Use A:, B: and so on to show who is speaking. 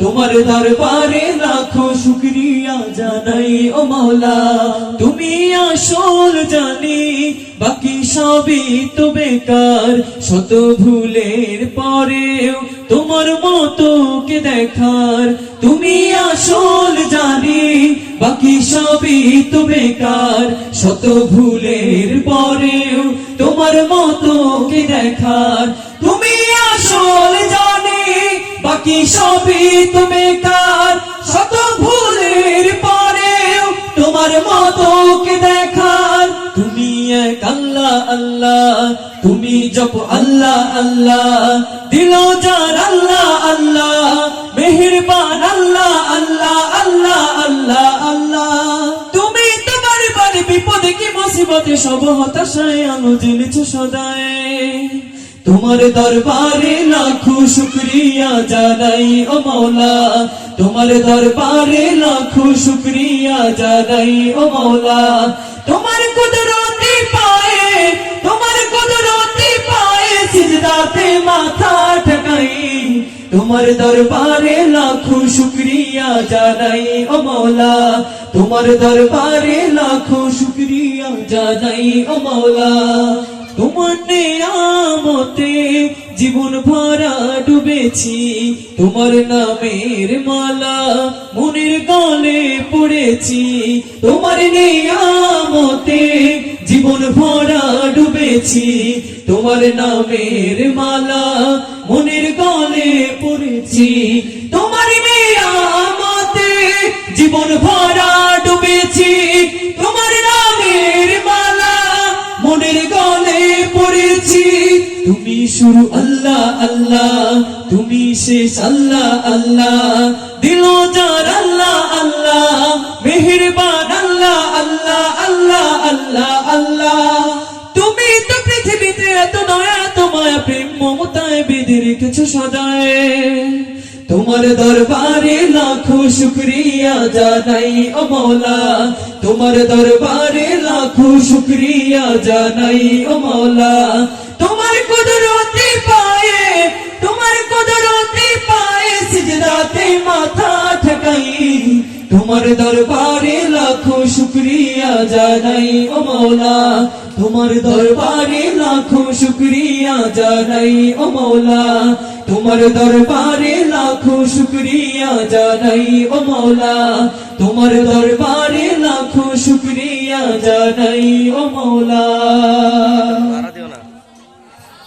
A: তোমার দরবারে লাখো শুক্রিয়া জানাই ও মৌলা তুমি আসল জানি, বাকি সবই তো বেকার। শত ভুলের পরেও তোমার মতো কে দেখার। তুমি আসল জানি, বাকি সবই তো বেকার। শত ভুলের পরেও তোমার মতো কে দেখার। তুমি আসল সবই তো বেকার শত ভুলের পরেও তোমার মতো কে দেখার। তুমি এক আল্লাহ আল্লাহ। তুমি জপ আল্লাহ আল্লাহ। দিল যার আল্লাহ আল্লাহ। মেহেরবান আল্লাহ আল্লাহ আল্লাহ আল্লাহ আল্লাহ। তুমি তোমার বাড়ি বিপদে কি মুসিবতে সব হতাশায় আলো জ্বেলেছ সদায়। তোমার দরবারে লাখো শুক্রিয়া জানাই ও মৌলা তোমার দরবারে লাখো শুক্রিয়া জানাই ও মৌলা তোমার কুদরতি পায়ে, তোমার কুদরতি পায়ে সিজদাতে মাথা ঠকাই। তোমার দরবারে লাখো শুক্রিয়া জানাই ও মৌলা তোমার দরবারে লাখো শুক্রিয়া জানাই ও মৌলা তোমার নেয়ামতে জীবন ভরা ডুবেছি। তোমার নামের মালা মনের গলে পড়েছি। তোমার নেয়ামতে জীবন ভরা ডুবেছি। তোমার নামের মালা মনের গলে পড়েছি। তোমার তুমি শুরু আল্লাহ আল্লাহ। তুমি শেষ, আল্লাহ আল্লাহ। দিল যার আল্লাহ আল্লাহ। মেহেরবান আল্লাহ আল্লাহ আল্লাহ আল্লাহ আল্লাহ। তুমি তো পৃথিবীতে এত দয়া তোমায় প্রেম মমতায় বেঁধে রেখেছো সদায়। তোমার দরবারে লাখো শুক্রিয়া জানাই, ও মৌলা তোমার দরবারে লাখো শুক্রিয়া জানাই, ও মৌলা তোমার কুদরতি পায়ে, তোমার কুদরতি পায়ে সিজদাতে মাথা ঠকাই। তোমার দরবারে লাখো শুক্রিয়া জানাই ও মৌলা তোমার দরবারে লাখো শুক্রিয়া জানাই ও মৌলা তোমার দরবারে লাখো শুক্রিয়া জানাই ও মৌলা তোমার দরবারে লাখো শুক্রিয়া জানাই ও মৌলা